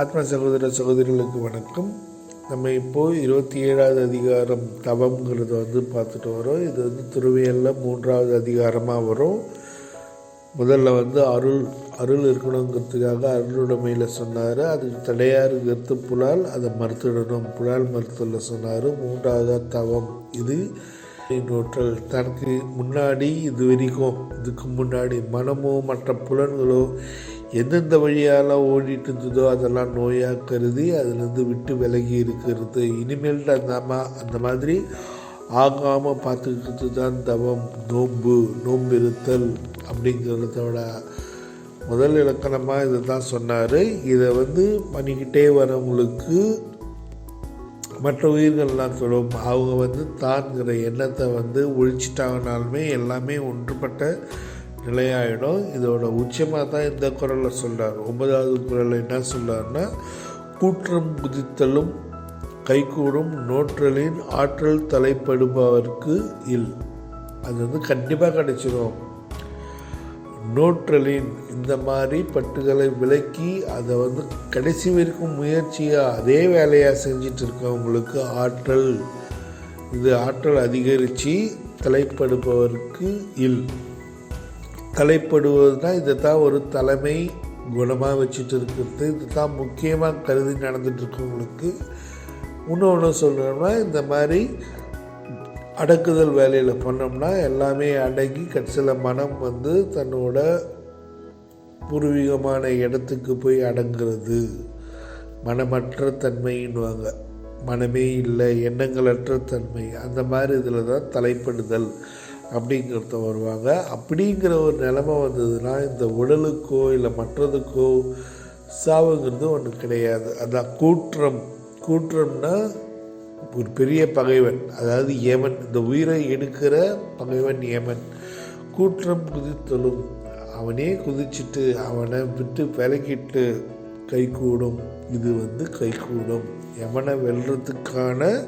ஆத்ம சகோதர சகோதரிகளுக்கு வணக்கம். நம்ம இப்போது இருபத்தி ஏழாவது அதிகாரம் தவங்கிறத வந்து பார்த்துட்டு வரோம். இது வந்து திருவியலில் மூன்றாவது அதிகாரமாக வரும். முதல்ல வந்து அருள் அருள் இருக்கணுங்கிறதுக்காக அருளுடைமையில் சொன்னார். அதுக்கு தடையாக இருக்கிறது புலால் அதை மறுத்துடணும். புலால் மறுத்தல சொன்னார். மூன்றாவது தவம் இது. நோற்றல் தனக்கு முன்னாடி இது வரைக்கும் இதுக்கு முன்னாடி மனமோ மற்ற புலன்களோ எந்தெந்த வழியால் ஓடிட்டு இருந்ததோ அதெல்லாம் நோயாக கருதி அதுலேருந்து விட்டு விலகி இருக்கிறது. இனிமேல் அந்த அந்த மாதிரி ஆகாமல் பார்த்துக்கிறது தான் தவம் நோன்பு நோம்பிருத்தல் அப்படிங்கிறதோட முதல் இலக்கணமாக இதை தான் சொன்னார். இதை வந்து பண்ணிக்கிட்டே வரவங்களுக்கு மற்ற உயிர்கள்லாம் சொல்லும். அவங்க வந்து தான்கிற எண்ணத்தை வந்து ஒழிச்சிட்டாங்கனாலுமே எல்லாமே ஒன்றுபட்ட நிலையாயிடும். இதோட உச்சமாக தான் இந்த குரலில் சொல்கிறார் ஒன்பதாவது குரலில் என்ன சொல்கிறாருன்னா கூற்றம் குதித்தலும் கைகூடும் நோற்றலின் ஆற்றல் தலைப்படுபவர்க்கு இல். அது வந்து கண்டிப்பாக கிடைச்சிடும் நோற்றலின் இந்த மாதிரி பட்டுகளை விலக்கி அதை வந்து கடைசி வரைக்கும் முயற்சியாக அதே வேலையாக செஞ்சிட்டு இருக்கவங்களுக்கு ஆற்றல் இது ஆற்றல் அதிகரித்து தலைப்படுபவருக்கு இல். தலைப்படுவது இதை தான் ஒரு தலைமை குணமாக வச்சுட்டு இருக்கிறது. இது தான் முக்கியமாக கருதி நடந்துகிட்ருக்கவங்களுக்கு இன்னொன்று சொல்லணும்னா இந்த மாதிரி அடக்குதல் வேலையில் பண்ணோம்னா எல்லாமே அடங்கி கடைசியில் மனம் வந்து தன்னோட பூர்வீகமான இடத்துக்கு போய் அடங்குறது. மனமற்ற தன்மைன்னுவாங்க. மனமே இல்லை எண்ணங்களற்ற தன்மை. அந்த மாதிரி இதில் தான் தலைப்படுதல். அப்படிங்கிறத வருவாங்க. அப்படிங்கிற ஒரு நிலமை வந்ததுன்னா இந்த உடலுக்கோ இல்லை மற்றதுக்கோ சாவுங்கிறது ஒன்று கிடையாது. அதான் கூற்றம். கூற்றம்னா ஒரு பெரிய பகைவன். அதாவது ஏமன். இந்த உயிரை எடுக்கிற பகைவன் ஏமன். கூற்றம் குதித்தலும். அவனே குதிச்சுட்டு அவனை விட்டு விலக்கிட்டு கைகூடும். இது வந்து கைகூடும். எவனை வெல்றதுக்கான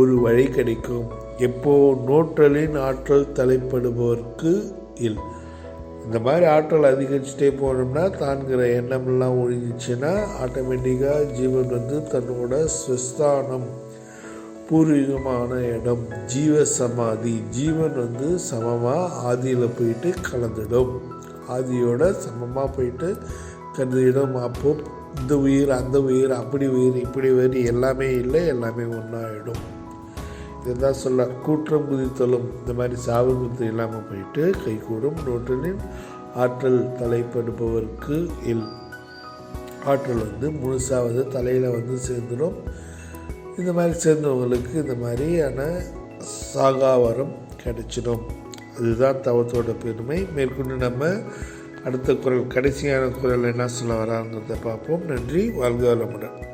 ஒரு வழி கிடைக்கும். எப்போ நோற்றலின் ஆற்றல் தலைப்படுபவர்க்கு இல். இந்த மாதிரி ஆற்றல் அதிகரிச்சுட்டே போனோம்னா தான்கிற எண்ணம்லாம் ஒழிஞ்சிச்சுன்னா ஆட்டோமேட்டிக்காக ஜீவன் வந்து தன்னோட ஸ்வஸ்தானம் பூர்வீகமான இடம் ஜீவ சமாதி ஜீவன் வந்து சமமாக ஆதியில் போயிட்டு கலந்துடும். ஆதியோட சமமாக போயிட்டு கலந்துடும் அப்போது இந்த உயிர் அந்த உயிர் அப்படி உயிர் இப்படி உயிர் எல்லாமே இல்லை எல்லாமே ஒன்றாயிடும் இதுதான் சொல்ல கூற்றம் குதித்தலும் இந்த மாதிரி சாவுகுத்து இல்லாமல் போயிட்டு கைகூடும் நோற்றலின் ஆற்றல் தலைப்படுபவருக்கு இல். ஆற்றல் வந்து முழுசாவது தலையில் வந்து சேர்ந்துடும். இந்த மாதிரி சேர்ந்தவங்களுக்கு இந்த மாதிரியான சாகாவரம் கிடைச்சிடும். அதுதான் தவத்தோட பெருமை. மேற்கொண்டு நம்ம அடுத்த குரல் கடைசியான குரல் என்ன சொல்ல வராங்கிறத பார்ப்போம். நன்றி வாழ்க வளமுடன்.